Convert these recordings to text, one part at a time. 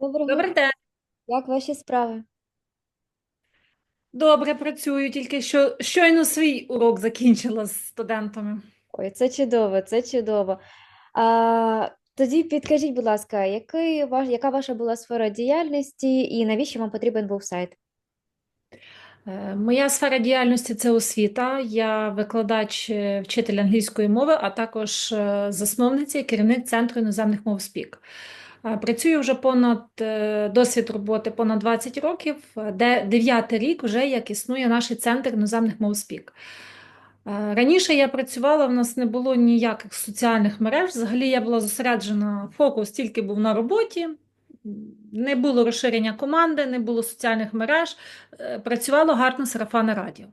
Доброго Добрий день. Як ваші справи? Добре працюю, тільки що щойно свій урок закінчила з студентами. Ой, це чудово, це чудово. А, тоді підкажіть, будь ласка, який ваш, яка ваша була сфера діяльності і навіщо вам потрібен був сайт? Е, Моя сфера діяльності це освіта. Я викладач, е, вчитель англійської мови, а також е, засновниця і керівник Центру іноземних мов СПІК. Е, Працюю вже понад е, досвід роботи понад 20 років, е, де дев'ятий рік вже як існує наш центр іноземних мов СПІК. Раніше я працювала, в нас не було ніяких соціальних мереж. Взагалі я була зосереджена, фокус тільки був на роботі, не було розширення команди, не було соціальних мереж, Е, працювало гарно сарафанне радіо.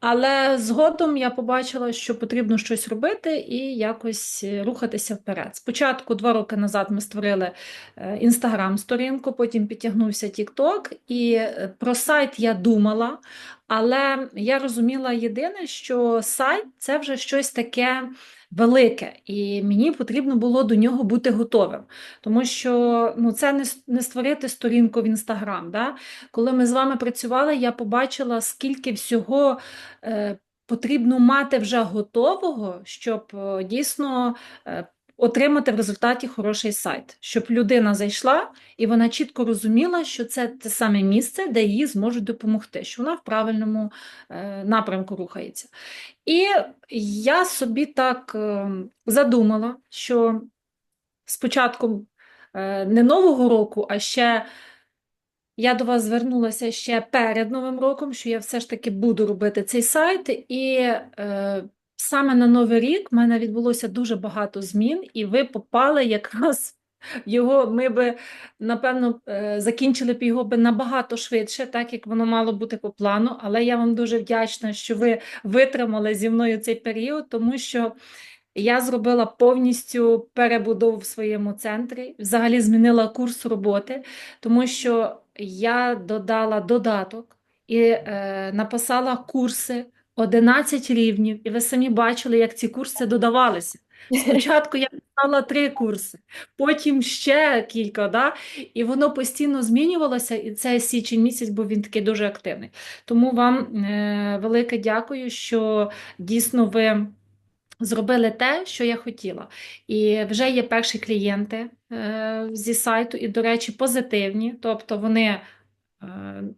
Але згодом я побачила, що потрібно щось робити і якось е, рухатися вперед. Спочатку, два роки назад, ми створили інстаграм-сторінку, потім підтягнувся TikTok, і е, про сайт я думала, але я розуміла єдине, що сайт це вже щось таке велике, і мені потрібно було до нього бути готовим. Тому що ну, це не, не створити сторінку в інстаграм. Да? Коли ми з вами працювали, я побачила, скільки всього е, потрібно мати вже готового, щоб е, дійсно. Отримати в результаті хороший сайт, щоб людина зайшла і вона чітко розуміла, що це те саме місце, де їй зможуть допомогти, що вона в правильному е, напрямку рухається. І я собі так е, задумала, що спочатку е, не Нового року, а ще я до вас звернулася ще перед Новим роком, що я все ж таки буду робити цей сайт, і е, саме на Новий рік в мене відбулося дуже багато змін, і ви попали якраз його. Ми би, напевно, е, закінчили б його би набагато швидше, так як воно мало бути по плану. Але я вам дуже вдячна, що ви витримали зі мною цей період, тому що. Я зробила повністю перебудову в своєму центрі, взагалі змінила курс роботи, тому що я додала додаток і е, написала курси 11 рівнів, і ви самі бачили, як ці курси додавалися. Спочатку я писала три курси, потім ще кілька, да? і воно постійно змінювалося, і цей січень місяць був він такий дуже активний. Тому вам е, велике дякую, що дійсно ви зробили те, що я хотіла. І вже є перші клієнти е, зі сайту, і, до речі, позитивні. Тобто вони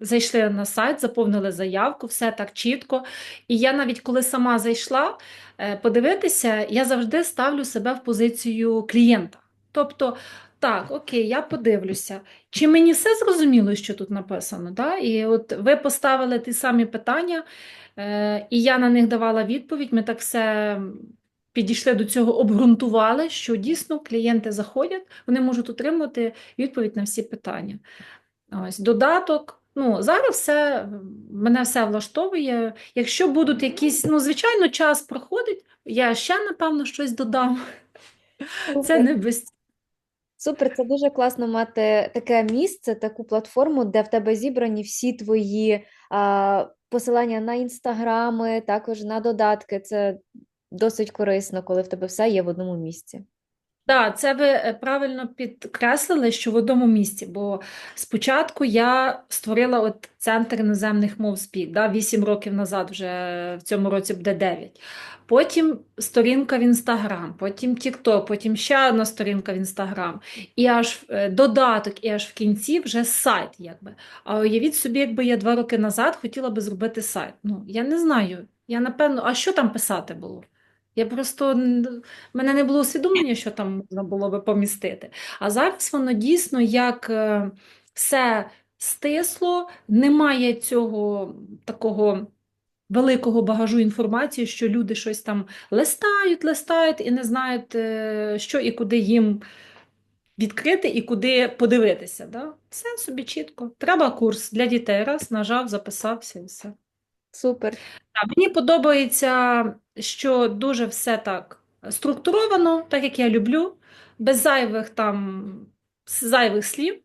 зайшли на сайт, заповнили заявку, все так чітко. І я навіть коли сама зайшла е, подивитися, я завжди ставлю себе в позицію клієнта. Тобто, так, окей, я подивлюся. Чи мені все зрозуміло, що тут написано? Да? І от ви поставили ті самі питання, е, і я на них давала відповідь. Ми так все підійшли до цього, обґрунтували, що дійсно клієнти заходять, вони можуть отримати відповідь на всі питання. Ось додаток. Ну, зараз все, мене все влаштовує. Якщо будуть якісь, ну, звичайно, час проходить, я ще, напевно, щось додам. Це Супер. не без Супер, це дуже класно мати таке місце, таку платформу, де в тебе зібрані всі твої а, посилання на інстаграми, також на додатки. Це досить корисно, коли в тебе все є в одному місці. Так, це ви е, правильно підкреслили, що в одному місці, бо спочатку я створила от центр іноземних мов СПІК, да, 8 років назад, вже в цьому році буде 9. Потім сторінка в Інстаграм, потім TikTok, потім ще одна сторінка в Інстаграм, і аж е, додаток, і аж в кінці вже сайт. якби. А уявіть собі, якби я два роки назад хотіла би зробити сайт. Ну, я не знаю. Я напевно, а що там писати було? Я просто мене не було усвідомлення, що там можна було би помістити. А зараз воно дійсно як е, все стисло, немає цього такого великого багажу інформації, що люди щось там листають, листають і не знають, е, що і куди їм відкрити і куди подивитися. Да? Все собі чітко. Треба курс для дітей. Раз, нажав, записався і все. Супер. Так, Мені подобається, що дуже все так структуровано, так як я люблю, без зайвих там зайвих слів.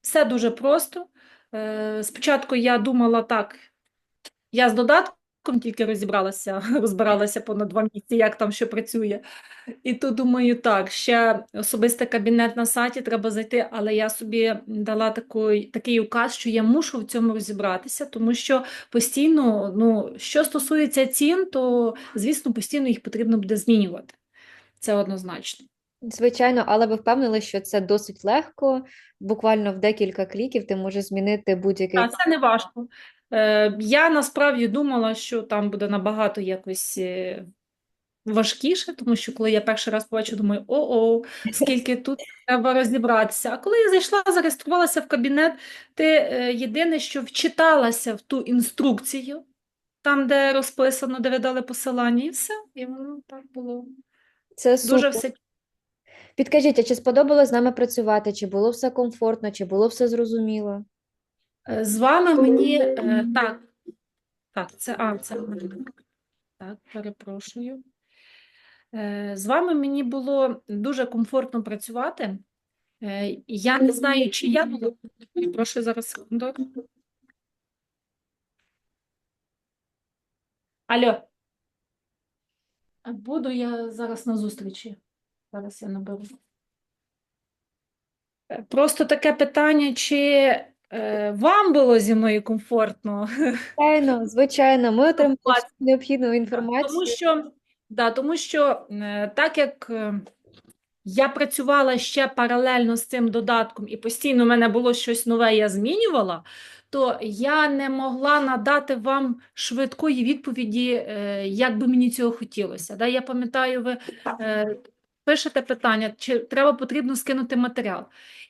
Все дуже просто. Е, Спочатку я думала так, я з додатком тільки розібралася, розбиралася понад два місяці, як там що працює. І то думаю, так, ще особистий кабінет на сайті треба зайти, але я собі дала такий, такий указ, що я мушу в цьому розібратися, тому що постійно, ну, що стосується цін, то, звісно, постійно їх потрібно буде змінювати. Це однозначно. Звичайно, але ви впевнили, що це досить легко. Буквально в декілька кліків ти можеш змінити будь-який А це не важко. Е, я насправді думала, що там буде набагато якось е, важкіше, тому що коли я перший раз побачу, думаю, о-о, скільки тут треба розібратися. А коли я зайшла, зареєструвалася в кабінет, ти е, єдине, що вчиталася в ту інструкцію, там, де розписано, де ви дали посилання, і все. І воно так було. Це Дуже супер. все Підкажіть, а чи сподобалось з нами працювати? Чи було все комфортно, чи було все зрозуміло? Е, З вами мені е, так, так, це а, це так, перепрошую. Е, З вами мені було дуже комфортно працювати. Я не знаю, чи я буду. Прошу зараз секунду. Алло. Буду я зараз на зустрічі. Зараз я наберу. Просто таке питання, чи вам було зі мною комфортно? Звичайно, звичайно, ми отримали необхідну Тому інформацію. що, да, тому що е, так як е, я працювала ще паралельно з цим додатком, і постійно в мене було щось нове, я змінювала, то я не могла надати вам швидкої відповіді, е, як би мені цього хотілося. Да? Я пам'ятаю, ви е, пишете питання, чи треба потрібно скинути матеріал.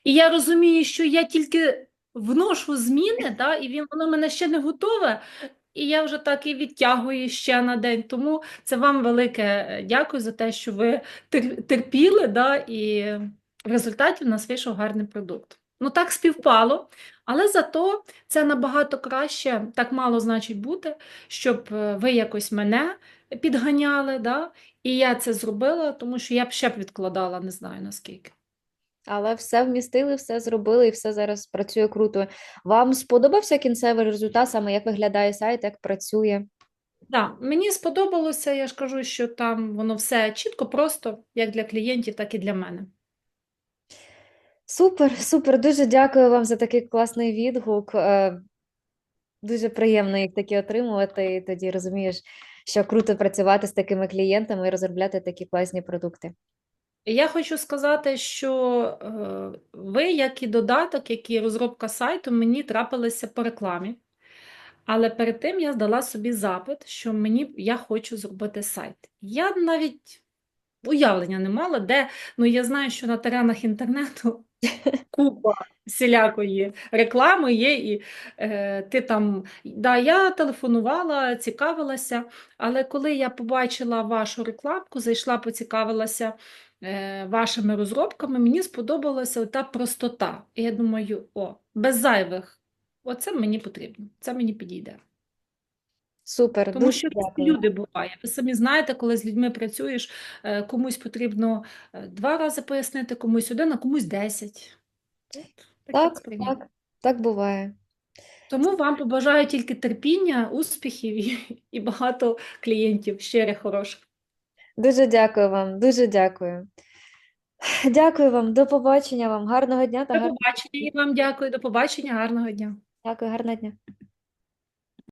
І я розумію, що я тільки вношу зміни, да, і він, воно мене ще не готове. І я вже так і відтягую ще на день. Тому це вам велике е, дякую за те, що ви терпіли, да, і в результаті в нас вийшов гарний продукт. Ну так співпало, але зато це набагато краще, так мало значить бути, щоб е, ви якось мене підганяли, да, і я це зробила, тому що я б ще б відкладала, не знаю наскільки. Але все вмістили, все зробили і все зараз працює круто. Вам сподобався кінцевий результат, саме як виглядає сайт, як працює? Да, мені сподобалося, я ж кажу, що там воно все чітко, просто, як для клієнтів, так і для мене. Супер, супер. Дуже дякую вам за такий класний відгук. Е, Дуже приємно їх такі отримувати, і тоді розумієш, що круто працювати з такими клієнтами і розробляти такі класні продукти. Я хочу сказати, що е, ви, як і додаток, як і розробка сайту, мені трапилися по рекламі. Але перед тим я здала собі запит, що мені я хочу зробити сайт. Я навіть уявлення не мала, де, ну я знаю, що на теренах інтернету купа всілякої реклами є, і е, ти там, да, я телефонувала, цікавилася, але коли я побачила вашу рекламку, зайшла, поцікавилася вашими розробками, мені сподобалася та простота. І я думаю, о, без зайвих, оце мені потрібно, це мені підійде. Супер, Тому дуже що дякую. люди буває. Ви самі знаєте, коли з людьми працюєш, е, комусь потрібно е, два рази пояснити, комусь один, а комусь десять. От таке Так, так, так буває. Тому вам побажаю тільки терпіння, успіхів і, і багато клієнтів щирих, хороших. Дуже дякую вам, дуже дякую. Дякую вам, до побачення вам, гарного дня та До гарного побачення і вам дякую. До побачення, гарного дня. дякую, гарного дня.